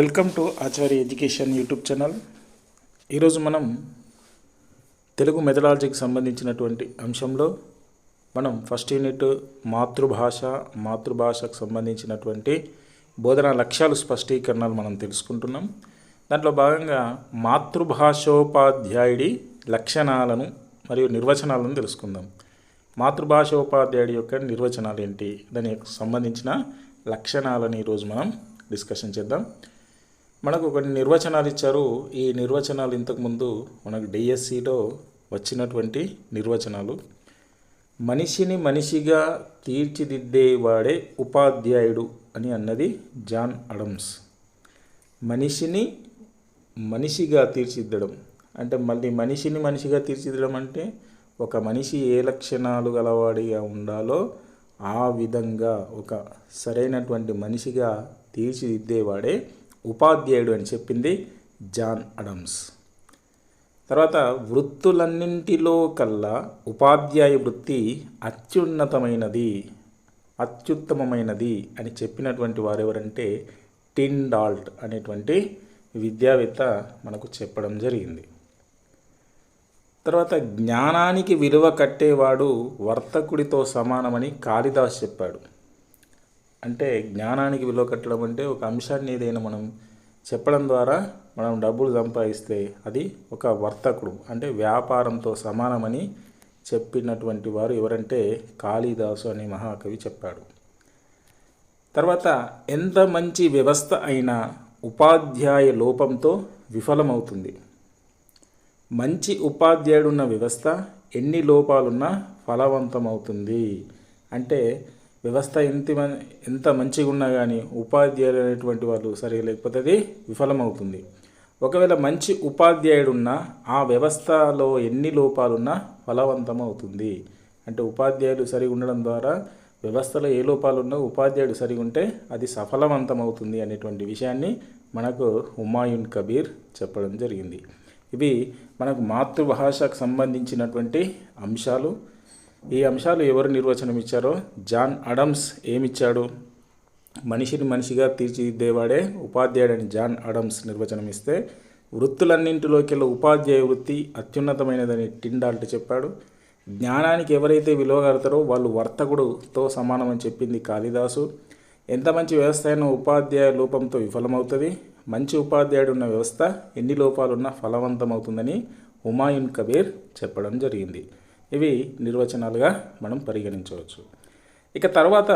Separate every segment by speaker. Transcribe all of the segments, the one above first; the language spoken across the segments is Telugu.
Speaker 1: Welcome to Acharya education YouTube channel. ఈరోజు మనం తెలుగు మెథడాలజీకి సంబంధించినటువంటి అంశంలో మనం ఫస్ట్ యూనిట్ మాతృభాష మాతృభాషకు సంబంధించినటువంటి బోధనా లక్ష్యాలు స్పష్టీకరణలు మనం తెలుసుకుంటున్నాం. దాంట్లో భాగంగా మాతృభాషోపాధ్యాయుడి లక్షణాలను మరియు నిర్వచనాలను తెలుసుకుందాం. మాతృభాషోపాధ్యాయుడి యొక్క నిర్వచనాలు ఏంటి? దానికి సంబంధించిన లక్షణాలను ఈరోజు మనం డిస్కషన్ చేద్దాం. మనకు కొన్ని నిర్వచనాలు ఇచ్చారు. ఈ నిర్వచనాలు ఇంతకుముందు మనకు డిఎస్సిలో వచ్చినటువంటి నిర్వచనాలు. మనిషిని మనిషిగా తీర్చిదిద్దేవాడే ఉపాధ్యాయుడు అని అన్నది జాన్ అడమ్స్. మనిషిని మనిషిగా తీర్చిదిద్దడం అంటే మళ్ళీ మనిషిని మనిషిగా తీర్చిదిద్దడం అంటే ఒక మనిషి ఏ లక్షణాలు గలవాడిగా ఉండాలో ఆ విధంగా ఒక సరైనటువంటి మనిషిగా తీర్చిదిద్దేవాడే ఉపాధ్యాయుడు అని చెప్పింది జాన్ అడమ్స్. తర్వాత వృత్తులన్నింటిలో కల్లా ఉపాధ్యాయ వృత్తి అత్యున్నతమైనది అత్యుత్తమమైనది అని చెప్పినటువంటి వారు ఎవరంటే టిండాల్ట్ అనేటువంటి విద్యావేత్త మనకు చెప్పడం జరిగింది. తర్వాత జ్ఞానానికి విలువ కట్టేవాడు వర్తకుడితో సమానమని కాళిదాస్ చెప్పాడు. అంటే జ్ఞానానికి విలువ కట్టడం అంటే ఒక అంశాన్ని ఏదైనా మనం చెప్పడం ద్వారా మనం డబ్బులు సంపాదిస్తే అది ఒక వర్తకుడు అంటే వ్యాపారంతో సమానమని చెప్పినటువంటి వారు ఎవరంటే కాళిదాసు అనే మహాకవి చెప్పాడు. తర్వాత ఎంత మంచి వ్యవస్థ అయినా ఉపాధ్యాయ లోపంతో విఫలమవుతుంది. మంచి ఉపాధ్యాయుడున్న వ్యవస్థ ఎన్ని లోపాలున్నా ఫలవంతమవుతుంది. అంటే వ్యవస్థ ఎంత ఎంత మంచిగా ఉన్నా కానీ ఉపాధ్యాయులు అనేటువంటి వాళ్ళు సరిగా లేకపోతే అది విఫలమవుతుంది. ఒకవేళ మంచి ఉపాధ్యాయుడు ఉన్నా ఆ వ్యవస్థలో ఎన్ని లోపాలున్నా ఫలవంతమవుతుంది. అంటే ఉపాధ్యాయులు సరిగా ఉండడం ద్వారా వ్యవస్థలో ఏ లోపాలున్నా ఉపాధ్యాయుడు సరిగా ఉంటే అది సఫలవంతమవుతుంది అనేటువంటి విషయాన్ని మనకు హుమాయూన్ కబీర్ చెప్పడం జరిగింది. ఇవి మనకు మాతృభాషకు సంబంధించినటువంటి అంశాలు. ఈ అంశాలు ఎవరు నిర్వచనం ఇచ్చారో జాన్ అడమ్స్ ఏమిచ్చాడు? మనిషిని మనిషిగా తీర్చిదిద్దేవాడే ఉపాధ్యాయుడని జాన్ అడమ్స్ నిర్వచనం ఇస్తే వృత్తులన్నింటిలోకెల్లా ఉపాధ్యాయ వృత్తి అత్యున్నతమైనదని టిండాల్ట్ చెప్పాడు. జ్ఞానానికి ఎవరైతే విలువ కడతారో వాళ్ళు వర్తకుడుతో సమానమని చెప్పింది కాళిదాసు. ఎంత మంచి వ్యవస్థ అయినా ఉపాధ్యాయ లోపంతో విఫలమవుతుంది. మంచి ఉపాధ్యాయుడు ఉన్న వ్యవస్థ ఎన్ని లోపాలున్నా ఫలవంతమవుతుందని హుమాయూన్ కబీర్ చెప్పడం జరిగింది. ఇవి నిర్వచనాలుగా మనం పరిగణించవచ్చు. ఇక తర్వాత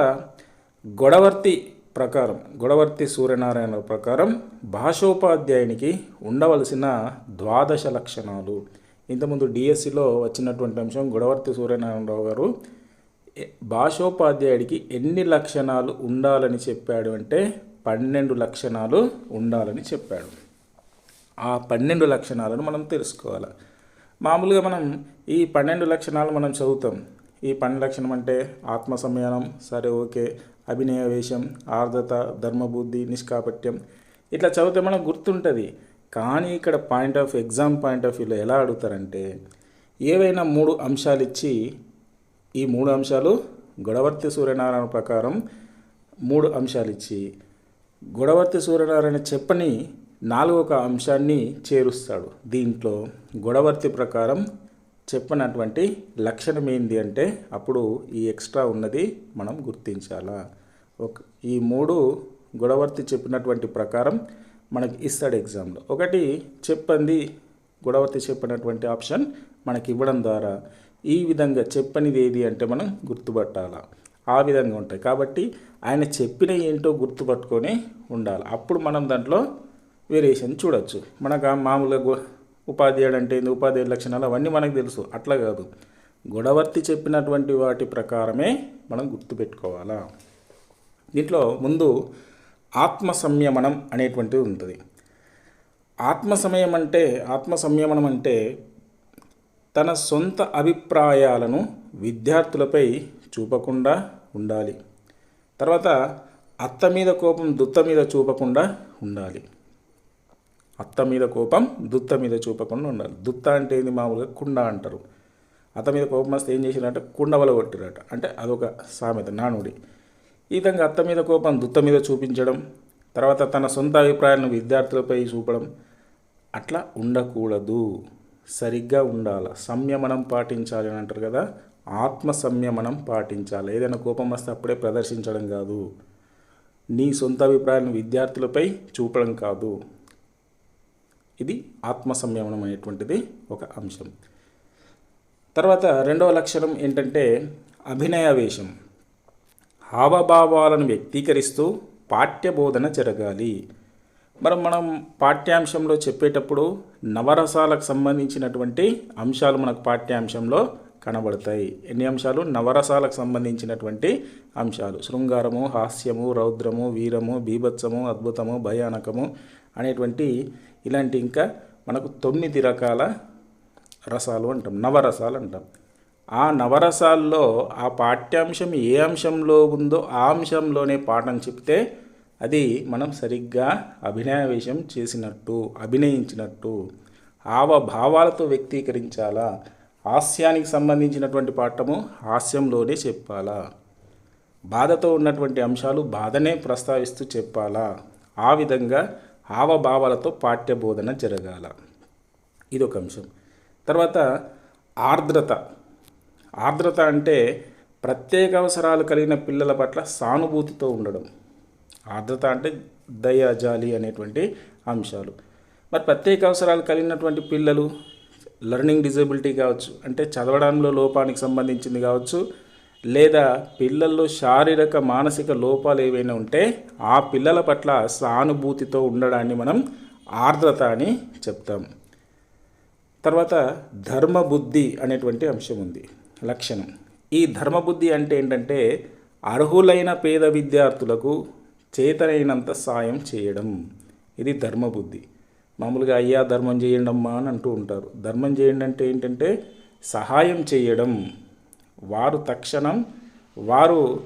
Speaker 1: గొడవర్తి ప్రకారం గొడవర్తి సూర్యనారాయణ ప్రకారం భాషోపాధ్యాయునికి ఉండవలసిన ద్వాదశ లక్షణాలు. ఇంతకుముందు డిఎస్సిలో వచ్చినటువంటి అంశం గొడవర్తి సూర్యనారాయణరావు గారు భాషోపాధ్యాయుడికి ఎన్ని లక్షణాలు ఉండాలని చెప్పాడు అంటే పన్నెండు లక్షణాలు ఉండాలని చెప్పాడు. ఆ పన్నెండు లక్షణాలను మనం తెలుసుకోవాలి? మామూలుగా మనం ఈ పన్నెండు లక్షణాలు మనం చదువుతాం. ఈ పన్నెండు లక్షణం అంటే ఆత్మ సంయానం సరే ఓకే అభినయ వేషం ఆర్ద్రత ధర్మబుద్ధి నిష్కాపట్యం. ఇట్లా చదివితే మనకు గుర్తుంటుంది. కానీ ఇక్కడ point of exam point of వ్యూలో ఎలా అడుగుతారంటే ఏవైనా మూడు అంశాలు ఇచ్చి ఈ మూడు అంశాలు గొడవర్తి సూర్యనారాయణ ప్రకారం మూడు అంశాలు ఇచ్చి గొడవర్తి సూర్యనారాయణ చెప్పని నాలుగొక అంశాన్ని చేరుస్తాడు. దీంట్లో గొడవర్తి ప్రకారం చెప్పనటువంటి లక్షణం ఏంటి అంటే అప్పుడు ఈ ఎక్స్ట్రా ఉన్నది మనం గుర్తించాలా. ఒక ఈ మూడు గొడవర్తి చెప్పినటువంటి ప్రకారం మనకి ఇస్తాడు ఎగ్జామ్లో. ఒకటి చెప్పంది గొడవర్తి చెప్పినటువంటి ఆప్షన్ మనకి ఇవ్వడం ద్వారా. ఈ విధంగా చెప్పనిది ఏది అంటే మనం గుర్తుపట్టాలా. ఆ విధంగా ఉంటాయి. కాబట్టి ఆయన చెప్పిన ఏంటో గుర్తుపట్టుకొని ఉండాలి. అప్పుడు మనం దాంట్లో వేరియేషన్ చూడొచ్చు. మనకు మామూలుగా ఉపాధ్యాయుడు అంటే ఏంది? ఉపాధ్యాయుల లక్షణాలు అవన్నీ మనకు తెలుసు. అట్లా కాదు. గొడవర్తి చెప్పినటువంటి వాటి ప్రకారమే మనం గుర్తుపెట్టుకోవాలా? దీంట్లో ముందు ఆత్మ సంయమనం అనేటువంటిది ఉంటుంది. ఆత్మ సమయం అంటే ఆత్మ సంయమనం అంటే తన సొంత అభిప్రాయాలను విద్యార్థులపై చూపకుండా ఉండాలి. తర్వాత అత్త మీద కోపం దుత్త మీద చూపకుండా ఉండాలి. అత్త మీద కోపం దుత్త మీద చూపకుండా ఉండాలి. దుత్త అంటే ఏంది? మామూలుగా కుండ అంటారు. అత్త మీద కోపం వస్తే ఏం చేసిరంటే కుండ వల కొట్టిరట. అంటే అదొక సామెత నానుడి. ఈ విధంగా అత్త మీద కోపం దుత్త మీద చూపించడం తర్వాత తన సొంత అభిప్రాయాలను విద్యార్థులపై చూపడం అట్లా ఉండకూడదు. సరిగ్గా ఉండాలి. సంయమనం పాటించాలి అని అంటారు కదా? ఆత్మ సంయమనం పాటించాలి. ఏదైనా కోపం వస్తే అప్పుడే ప్రదర్శించడం కాదు. నీ సొంత అభిప్రాయాలను విద్యార్థులపై చూపడం కాదు. ఇది ఆత్మ సంయమనం అనేటువంటిది ఒక అంశం. తర్వాత రెండవ లక్షణం ఏంటంటే అభినయావేశం. హావభావాలను వ్యక్తీకరిస్తూ పాఠ్యబోధన జరగాలి. మరి మనం పాఠ్యాంశంలో చెప్పేటప్పుడు నవరసాలకు సంబంధించినటువంటి అంశాలు మనకు పాఠ్యాంశంలో కనబడతాయి. ఎన్ని అంశాలు? నవరసాలకు సంబంధించినటువంటి అంశాలు. శృంగారము హాస్యము రౌద్రము వీరము బీభత్సము అద్భుతము భయానకము అనేటువంటి ఇలాంటి ఇంకా మనకు తొమ్మిది రకాల రసాలు అంటాం నవరసాలు అంటాం. ఆ నవరసాల్లో ఆ పాఠ్యాంశం ఏ అంశంలో ఉందో ఆ అంశంలోనే పాఠం చెప్తే అది మనం సరిగ్గా అభినయవేశం చేసినట్టు అభినయించినట్టు హావభావాలతో వ్యక్తీకరించాలా హాస్యానికి సంబంధించినటువంటి పాఠము హాస్యంలోనే చెప్పాలా బాధతో ఉన్నటువంటి అంశాలు బాధనే ప్రస్తావిస్తూ చెప్పాలా ఆ విధంగా హావభావాలతో పాఠ్యబోధన జరగాల. ఇది ఒక అంశం. తర్వాత ఆర్ద్రత. ఆర్ద్రత అంటే ప్రత్యేక అవసరాలు కలిగిన పిల్లల పట్ల సానుభూతితో ఉండడం. ఆర్ద్రత అంటే దయ జాలి అనేటువంటి అంశాలు. మరి ప్రత్యేక అవసరాలు కలిగినటువంటి పిల్లలు లెర్నింగ్ డిజబిలిటీ కావచ్చు అంటే చదవడంలో లోపానికి సంబంధించింది కావచ్చు లేదా పిల్లల్లో శారీరక మానసిక లోపాలు ఏవైనా ఉంటే ఆ పిల్లల పట్ల సానుభూతితో ఉండడాన్ని మనం ఆర్ద్రత అని చెప్తాం. తర్వాత ధర్మబుద్ధి అనేటువంటి అంశం ఉంది. లక్షణం. ఈ ధర్మబుద్ధి అంటే ఏంటంటే అర్హులైన పేద విద్యార్థులకు చేతనైనంత సాయం చేయడం. ఇది ధర్మబుద్ధి. మామూలుగా అయ్యా ధర్మం చేయండమ్మా అని అంటూ ఉంటారు. ధర్మం చేయండి అంటే ఏంటంటే సహాయం చేయడం. వారు తక్షణం వారు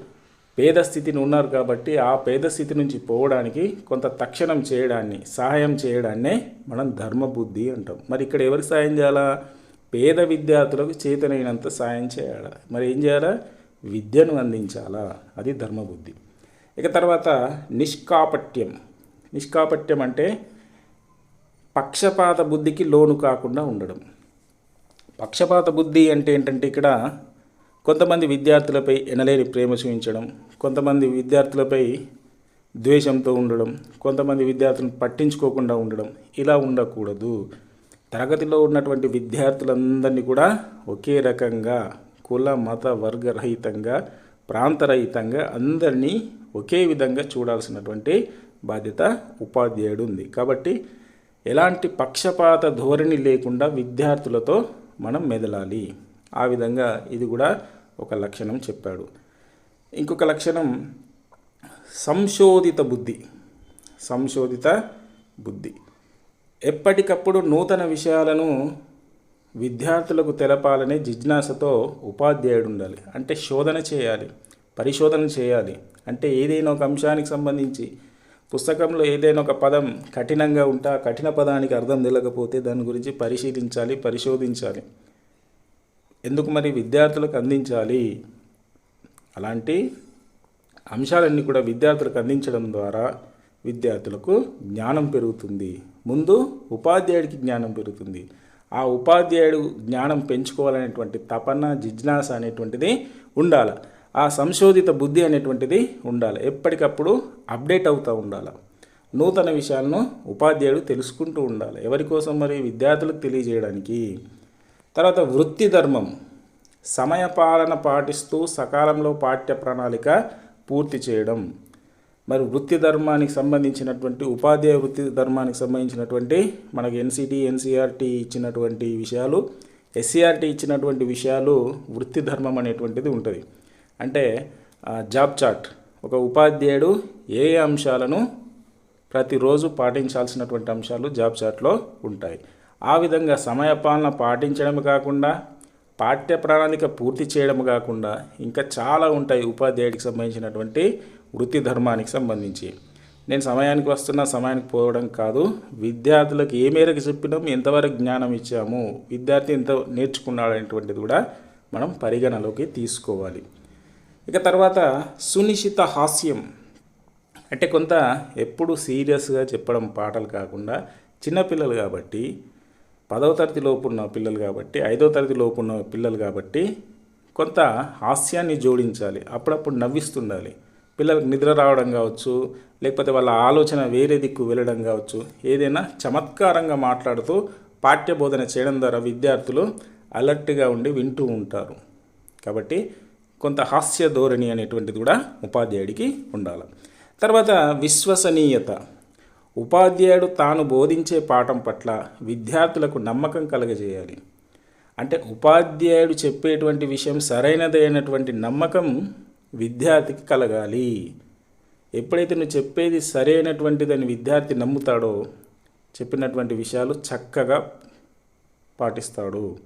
Speaker 1: పేద స్థితిని ఉన్నారు కాబట్టి ఆ పేద స్థితి నుంచి పోవడానికి కొంత తక్షణం చేయడాన్ని సహాయం చేయడాన్నే మనం ధర్మబుద్ధి అంటాం. మరి ఇక్కడ ఎవరికి సాయం చేయాలా? పేద విద్యార్థులకు చేతనైనంత సాయం చేయాలా? మరి ఏం చేయాలా? విద్యను అందించాలా? అది ధర్మబుద్ధి. ఇక తర్వాత నిష్కాపట్యం. నిష్కాపట్యం అంటే పక్షపాత బుద్ధికి లోను కాకుండా ఉండడం. పక్షపాత బుద్ధి అంటే ఏంటంటే ఇక్కడ కొంతమంది విద్యార్థులపై ఎనలేని ప్రేమ చూపించడం కొంతమంది విద్యార్థులపై ద్వేషంతో ఉండడం కొంతమంది విద్యార్థులను పట్టించుకోకుండా ఉండడం ఇలా ఉండకూడదు. తరగతిలో ఉన్నటువంటి విద్యార్థులందరినీ కూడా ఒకే రకంగా కుల మత వర్గరహితంగా ప్రాంతరహితంగా అందరినీ ఒకే విధంగా చూడాల్సినటువంటి బాధ్యత ఉపాధ్యాయుడు ఉంది. కాబట్టి ఎలాంటి పక్షపాత ధోరణి లేకుండా విద్యార్థులతో మనం మెదలాలి. ఆ విధంగా ఇది కూడా ఒక లక్షణం చెప్పాడు. ఇంకొక లక్షణం సంశోధిత బుద్ధి. సంశోధిత బుద్ధి. ఎప్పటికప్పుడు నూతన విషయాలను విద్యార్థులకు తెలపాలనే జిజ్ఞాసతో ఉపాధ్యాయుడు ఉండాలి. అంటే శోధన చేయాలి పరిశోధన చేయాలి. అంటే ఏదైనా ఒక అంశానికి సంబంధించి పుస్తకంలో ఏదైనా ఒక పదం కఠినంగా ఉంటే ఆ కఠిన పదానికి అర్థం తెలియకపోతే దాని గురించి పరిశీలించాలి పరిశోధించాలి. ఎందుకు మరి విద్యార్థులకు అందించాలి? అలాంటి అంశాలన్నీ కూడా విద్యార్థులకు అందించడం ద్వారా విద్యార్థులకు జ్ఞానం పెరుగుతుంది. ముందు ఉపాధ్యాయుడికి జ్ఞానం పెరుగుతుంది. ఆ ఉపాధ్యాయుడు జ్ఞానం పెంచుకోవాలనేటువంటి తపన జిజ్ఞాస అనేటువంటిది ఉండాలి. ఆ సంశోధిత బుద్ధి అనేటువంటిది ఉండాలి. ఎప్పటికప్పుడు అప్డేట్ అవుతూ ఉండాలి. నూతన విషయాలను ఉపాధ్యాయుడు తెలుసుకుంటూ ఉండాలి. ఎవరి కోసం మరి విద్యార్థులకు తెలియజేయడానికి? తర్వాత వృత్తి ధర్మం. సమయపాలన పాటిస్తూ సకాలంలో పాఠ్య ప్రణాళిక పూర్తి చేయడం. మరి వృత్తి ధర్మానికి సంబంధించినటువంటి ఉపాధ్యాయ వృత్తి ధర్మానికి సంబంధించినటువంటి మనకి ఎన్సిటి ఎన్సిఆర్టీ ఇచ్చినటువంటి విషయాలు ఎస్సీఆర్టీ ఇచ్చినటువంటి విషయాలు వృత్తి ధర్మం అనేటువంటిది ఉంటుంది. అంటే జాబ్ చార్ట్. ఒక ఉపాధ్యాయుడు ఏ ఏ అంశాలను ప్రతిరోజు పాటించాల్సినటువంటి అంశాలు జాబ్ చార్ట్లో ఉంటాయి. ఆ విధంగా సమయపాలన పాటించడం కాకుండా పాఠ్య ప్రణాళిక పూర్తి చేయడం కాకుండా ఇంకా చాలా ఉంటాయి ఉపాధ్యాయుడికి సంబంధించినటువంటి వృత్తి ధర్మానికి సంబంధించి. నేను సమయానికి వస్తున్నా సమయానికి పోవడం కాదు. విద్యార్థులకు ఏ మేరకు చెప్పినాం ఎంతవరకు జ్ఞానం ఇచ్చాము విద్యార్థి ఎంత నేర్చుకున్నాడు అనేటువంటిది కూడా మనం పరిగణలోకి తీసుకోవాలి. ఇక తర్వాత సునిశ్చిత హాస్యం. అంటే కొంత ఎప్పుడు సీరియస్గా చెప్పడం పాటలు కాకుండా చిన్నపిల్లలు కాబట్టి పదవ తరగతి లోపు ఉన్న పిల్లలు కాబట్టి ఐదో తరగతి లోపు ఉన్న పిల్లలు కాబట్టి కొంత హాస్యాన్ని జోడించాలి అప్పుడప్పుడు నవ్విస్తుండాలి. పిల్లలకు నిద్ర రావడం కావచ్చు లేకపోతే వాళ్ళ ఆలోచన వేరే దిక్కు వెళ్ళడం కావచ్చు ఏదైనా చమత్కారంగా మాట్లాడుతూ పాఠ్య బోధన చేయడం ద్వారా విద్యార్థులు అలర్ట్గా ఉండి వింటూ ఉంటారు. కాబట్టి కొంత హాస్య ధోరణి అనేటువంటిది కూడా ఉపాధ్యాయుడికి ఉండాలి. తర్వాత విశ్వసనీయత. ఉపాధ్యాయుడు తాను బోధించే పాఠం పట్ల విద్యార్థులకు నమ్మకం కలగజేయాలి. అంటే ఉపాధ్యాయుడు చెప్పేటువంటి విషయం సరైనదైనటువంటి నమ్మకం విద్యార్థికి కలగాలి. ఎప్పుడైతే నువ్వు చెప్పేది సరైనటువంటిదని విద్యార్థి నమ్ముతాడో చెప్పినటువంటి విషయాలు చక్కగా పాటిస్తాడు.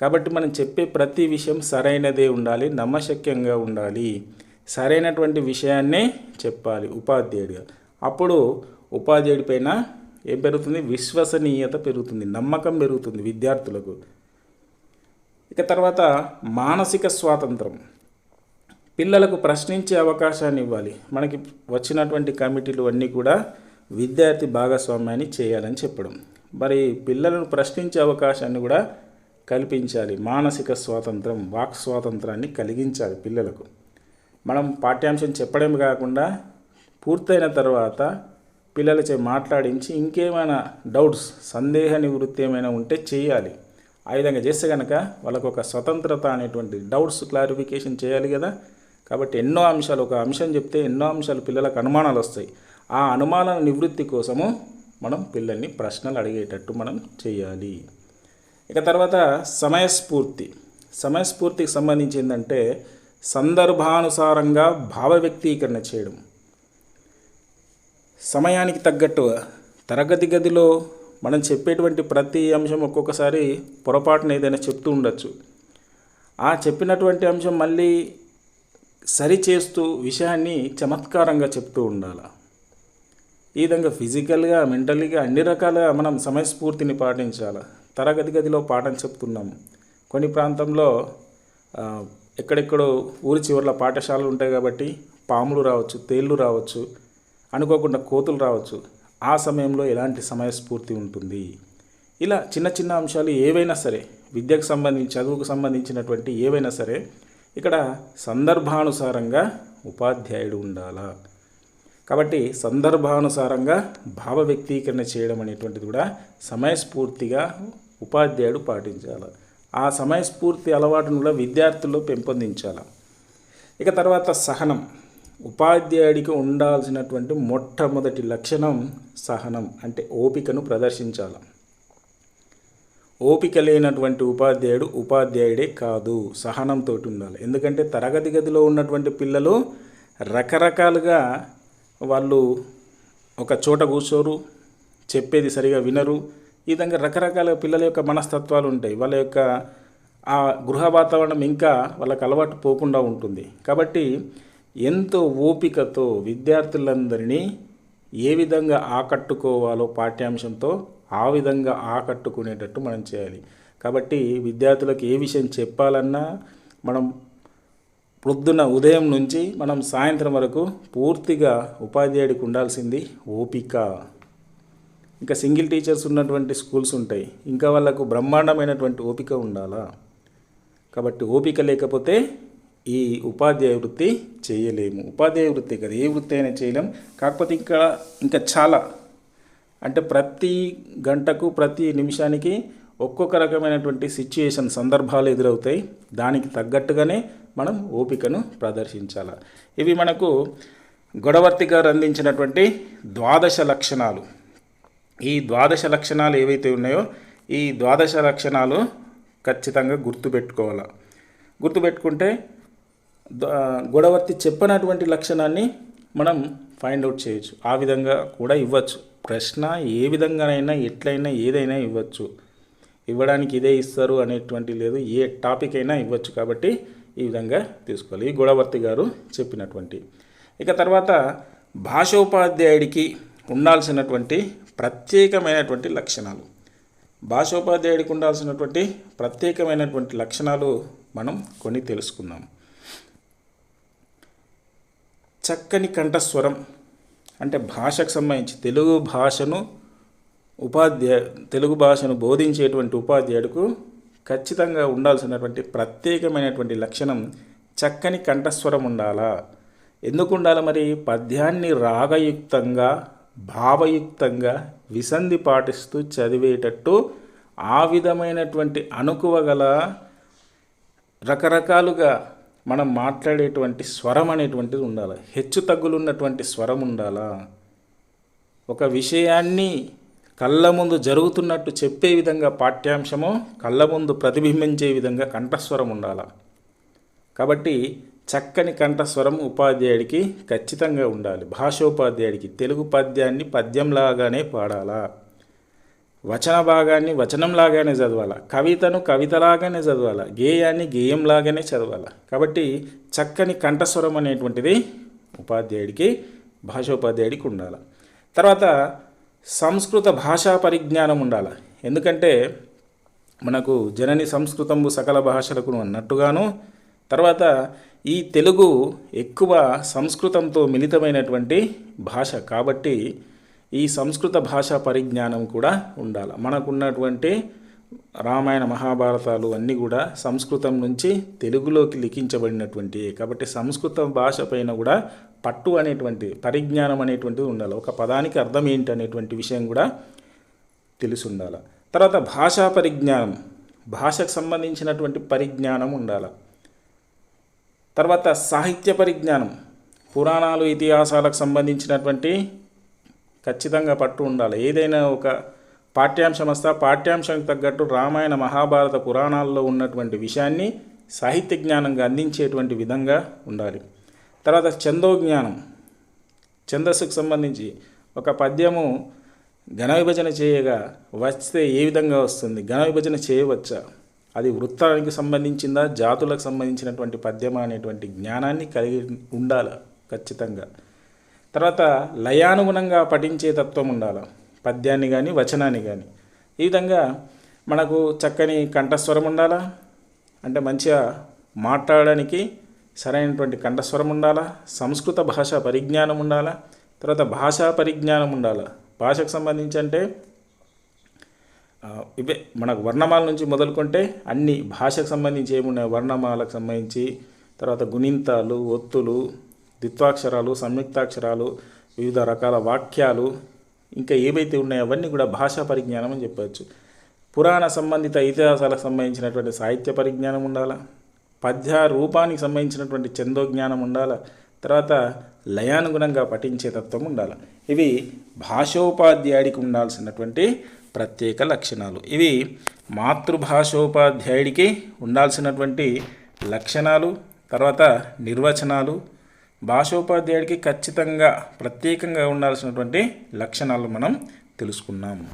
Speaker 1: కాబట్టి మనం చెప్పే ప్రతి విషయం సరైనదే ఉండాలి నమ్మశక్యంగా ఉండాలి. సరైనటువంటి విషయాన్నే చెప్పాలి ఉపాధ్యాయుడిగా. అప్పుడు ఉపాధ్యాయుడి పైన ఏం పెరుగుతుంది? విశ్వసనీయత పెరుగుతుంది నమ్మకం పెరుగుతుంది విద్యార్థులకు. ఇక తర్వాత మానసిక స్వాతంత్రం. పిల్లలకు ప్రశ్నించే అవకాశాన్ని ఇవ్వాలి. మనకి వచ్చినటువంటి కమిటీలు అన్నీ కూడా విద్యార్థి భాగస్వామ్యాన్ని చేయాలని చెప్పడం. మరి పిల్లలను ప్రశ్నించే అవకాశాన్ని కూడా కల్పించాలి. మానసిక స్వాతంత్రం వాక్ స్వాతంత్రాన్ని కలిగించాలి పిల్లలకు. మనం పాఠ్యాంశం చెప్పడమే కాకుండా పూర్తయిన తర్వాత పిల్లలచే మాట్లాడించి ఇంకేమైనా డౌట్స్ సందేహ నివృత్తి ఏమైనా ఉంటే చేయాలి. ఆ విధంగా చేస్తే కనుక వాళ్ళకు ఒక స్వతంత్రత అనేటువంటి డౌట్స్ క్లారిఫికేషన్ చేయాలి కదా. కాబట్టి ఎన్నో అంశాలు ఒక అంశం చెప్తే ఎన్నో అంశాలు పిల్లలకు అనుమానాలు వస్తాయి. ఆ అనుమానాల నివృత్తి కోసము మనం పిల్లల్ని ప్రశ్నలు అడిగేటట్టు మనం చేయాలి. ఇక తర్వాత సమయస్ఫూర్తి. సమయస్ఫూర్తికి సంబంధించి ఏంటంటే సందర్భానుసారంగా భావ వ్యక్తీకరణ చేయడం. సమయానికి తగ్గట్టు తరగతి గదిలో మనం చెప్పేటువంటి ప్రతి అంశం ఒక్కొక్కసారి పొరపాటున ఏదైనా చెప్తూ ఉండొచ్చు. ఆ చెప్పినటువంటి అంశం మళ్ళీ సరి చేస్తూ విషయాన్ని చమత్కారంగా చెప్తూ ఉండాలి. ఈ విధంగా ఫిజికల్గా మెంటలీగా అన్ని రకాలుగా మనం సమయస్ఫూర్తిని పాటించాలి. తరగతి గదిలో పాఠం చెప్తున్నాం. కొన్ని ప్రాంతంలో ఎక్కడెక్కడో ఊరి చివరిలో పాఠశాలలు ఉంటాయి కాబట్టి పాములు రావచ్చు తేళ్ళు రావచ్చు. అనుకోకుండా కోతులు రావచ్చు. ఆ సమయంలో ఎలాంటి సమయస్ఫూర్తి ఉంటుంది? ఇలా చిన్న చిన్న అంశాలు ఏవైనా సరే విద్యకు సంబంధించి చదువుకు సంబంధించినటువంటి ఏవైనా సరే ఇక్కడ సందర్భానుసారంగా ఉపాధ్యాయుడు ఉండాలా? కాబట్టి సందర్భానుసారంగా భావ వ్యక్తీకరణ చేయడం అనేటువంటిది కూడా సమయస్ఫూర్తిగా ఉపాధ్యాయుడు పాటించాలి. ఆ సమయస్ఫూర్తి అలవాటును కూడా విద్యార్థుల్లో పెంపొందించాలి. ఇక తర్వాత సహనం. ఉపాధ్యాయుడికి ఉండాల్సినటువంటి మొట్టమొదటి లక్షణం సహనం అంటే ఓపికను ప్రదర్శించాలి. ఓపిక లేనటువంటి ఉపాధ్యాయుడు ఉపాధ్యాయుడే కాదు సహనంతో ఉండాలి. ఎందుకంటే తరగతి గదిలో ఉన్నటువంటి పిల్లలు రకరకాలుగా వాళ్ళు ఒక చోట కూర్చోరు చెప్పేది సరిగా వినరు. ఈ విధంగా రకరకాల పిల్లల యొక్క మనస్తత్వాలు ఉంటాయి. వాళ్ళ యొక్క ఆ గృహ వాతావరణం ఇంకా వాళ్ళకి అలవాటు పోకుండా ఉంటుంది. కాబట్టి ఎంతో ఓపికతో విద్యార్థులందరినీ ఏ విధంగా ఆకట్టుకోవాలో పాఠ్యాంశంతో ఆ విధంగా ఆకట్టుకునేటట్టు మనం చేయాలి. కాబట్టి విద్యార్థులకు ఏ విషయం చెప్పాలన్నా మనం ప్రొద్దున ఉదయం నుంచి మనం సాయంత్రం వరకు పూర్తిగా ఉపాధ్యాయుడికి ఉండాల్సింది ఓపిక. ఇంకా సింగిల్ టీచర్స్ ఉన్నటువంటి స్కూల్స్ ఉంటాయి. ఇంకా వాళ్ళకు బ్రహ్మాండమైనటువంటి ఓపిక ఉండాలా? కాబట్టి ఓపిక లేకపోతే ఈ ఉపాధ్యాయ వృత్తి చేయలేము. ఉపాధ్యాయ వృత్తి కదా ఏ వృత్తి అయినా చేయలేం. కాకపోతే ఇంకా ఇంకా చాలా. అంటే ప్రతి గంటకు ప్రతి నిమిషానికి ఒక్కొక్క రకమైనటువంటి సిచ్యుయేషన్ సందర్భాలు ఎదురవుతాయి. దానికి తగ్గట్టుగానే మనం ఓపికను ప్రదర్శించాలి. ఇవి మనకు గొడవర్తి గారు అందించినటువంటి ద్వాదశ లక్షణాలు. ఈ ద్వాదశ లక్షణాలు ఏవైతే ఉన్నాయో ఈ ద్వాదశ లక్షణాలు ఖచ్చితంగా గుర్తుపెట్టుకోవాలి. గుర్తుపెట్టుకుంటే గొడవర్తి చెప్పనటువంటి లక్షణాన్ని మనం ఫైండ్ అవుట్ చేయొచ్చు. ఆ విధంగా కూడా ఇవ్వచ్చు. ప్రశ్న ఏ విధంగానైనా ఎట్లయినా ఏదైనా ఇవ్వచ్చు. ఇవ్వడానికి ఇదే ఇస్తారు అనేటువంటి లేదు ఏ టాపిక్ అయినా ఇవ్వచ్చు కాబట్టి ఈ విధంగా తీసుకోవాలి. ఈ గొడవర్తి గారు చెప్పినటువంటి. ఇక తర్వాత భాషోపాధ్యాయుడికి ఉండాల్సినటువంటి ప్రత్యేకమైనటువంటి లక్షణాలు. భాషోపాధ్యాయుడికి ఉండాల్సినటువంటి ప్రత్యేకమైనటువంటి లక్షణాలు మనం కొన్ని తెలుసుకుందాం. చక్కని కంఠస్వరం అంటే భాషకు సంబంధించి తెలుగు భాషను ఉపాధ్యాయ తెలుగు భాషను బోధించేటువంటి ఉపాధ్యాయుడికు ఖచ్చితంగా ఉండాల్సినటువంటి ప్రత్యేకమైనటువంటి లక్షణం చక్కని కంఠస్వరం ఉండాలా? ఎందుకు ఉండాలి మరి? పద్యాన్ని రాగయుక్తంగా భావయుక్తంగా విసంధి పాటిస్తూ చదివేటట్టు ఆ విధమైనటువంటి అనుకువ గల రకరకాలుగా మనం మాట్లాడేటువంటి స్వరం అనేటువంటిది ఉండాలి. హెచ్చు తగ్గులున్నటువంటి స్వరం ఉండాలా? ఒక విషయాన్ని కళ్ళ ముందు జరుగుతున్నట్టు చెప్పే విధంగా పాఠ్యాంశము కళ్ళ ముందు ప్రతిబింబించే విధంగా కంఠస్వరం ఉండాలా? కాబట్టి చక్కని కంఠస్వరం ఉపాధ్యాయుడికి ఖచ్చితంగా ఉండాలి. భాషోపాధ్యాయుడికి తెలుగు పద్యాన్ని పద్యంలాగానే పాడాలా? వచన భాగాన్ని వచనంలాగానే చదవాల. కవితను కవితలాగానే చదవాల. గేయాన్ని గేయంలాగానే చదవాల. కాబట్టి చక్కని కంఠస్వరం అనేటువంటిది ఉపాధ్యాయుడికి భాషోపాధ్యాయుడికి ఉండాలి. తర్వాత సంస్కృత భాషా పరిజ్ఞానం ఉండాలి. ఎందుకంటే మనకు జనని సంస్కృతంబు సకల భాషలకు అన్నట్టుగాను తర్వాత ఈ తెలుగు ఎక్కువ సంస్కృతంతో మిళితమైనటువంటి భాష. కాబట్టి ఈ సంస్కృత భాషా పరిజ్ఞానం కూడా ఉండాలి. మనకున్నటువంటి రామాయణ మహాభారతాలు అన్నీ కూడా సంస్కృతం నుంచి తెలుగులోకి లిఖించబడినటువంటి కాబట్టి సంస్కృత భాష పైన కూడా పట్టు అనేటువంటి పరిజ్ఞానం అనేటువంటిది ఉండాలి. ఒక పదానికి అర్థం ఏంటి అనేటువంటి విషయం కూడా తెలిసి ఉండాలి. తర్వాత భాషా పరిజ్ఞానం భాషకు సంబంధించినటువంటి పరిజ్ఞానం ఉండాలి. తర్వాత సాహిత్య పరిజ్ఞానం పురాణాలు ఇతిహాసాలకు సంబంధించినటువంటి ఖచ్చితంగా పట్టు ఉండాలి. ఏదైనా ఒక పాఠ్యాంశం వస్తా పాఠ్యాంశానికి తగ్గట్టు రామాయణ మహాభారత పురాణాల్లో ఉన్నటువంటి విషయాన్ని సాహిత్య జ్ఞానంగా అందించేటువంటి విధంగా ఉండాలి. తర్వాత ఛందోజ్ఞానం ఛందస్సుకు సంబంధించి ఒక పద్యము ఘన విభజన చేయగా వస్తే ఏ విధంగా వస్తుంది? ఘన విభజన చేయవచ్చా? అది వృత్తానికి సంబంధించిందా? జాతులకు సంబంధించినటువంటి పద్యమా అనేటువంటి జ్ఞానాన్ని కలిగి ఉండాలి ఖచ్చితంగా. తర్వాత లయానుగుణంగా పఠించే తత్వం ఉండాలి. పద్యాన్ని కానీ వచనాన్ని కానీ ఈ విధంగా మనకు చక్కని కంఠస్వరం ఉండాలా? అంటే మంచిగా మాట్లాడడానికి సరైనటువంటి కంఠస్వరం ఉండాలా? సంస్కృత భాష పరిజ్ఞానం ఉండాలా? తర్వాత భాషా పరిజ్ఞానం ఉండాలా? భాషకు సంబంధించి అంటే ఇవే మనకు వర్ణమాల నుంచి మొదలుకుంటే అన్ని భాషకు సంబంధించి ఏమున్నాయి? వర్ణమాలకు సంబంధించి తర్వాత గుణింతాలు ఒత్తులు ద్విత్వాక్షరాలు సంయుక్తాక్షరాలు వివిధ రకాల వాక్యాలు ఇంకా ఏవైతే ఉన్నాయో అవన్నీ కూడా భాషా పరిజ్ఞానం అని చెప్పవచ్చు. పురాణ సంబంధిత ఇతిహాసాలకు సంబంధించినటువంటి సాహిత్య పరిజ్ఞానం ఉండాలా? పద్య రూపానికి సంబంధించినటువంటి చందోజ్ఞానం ఉండాలా? తర్వాత లయానుగుణంగా పఠించే తత్వం ఉండాలి? ఇవి భాషోపాధ్యాయుడికి ఉండాల్సినటువంటి ప్రత్యేక లక్షణాలు. ఇవి మాతృభాషోపాధ్యాయుడికి ఉండాల్సినటువంటి లక్షణాలు తర్వాత నిర్వచనాలు భాషోపాధ్యాయుడికి ఖచ్చితంగా ప్రత్యేకంగా ఉండాల్సినటువంటి లక్షణాలు మనం తెలుసుకున్నాము.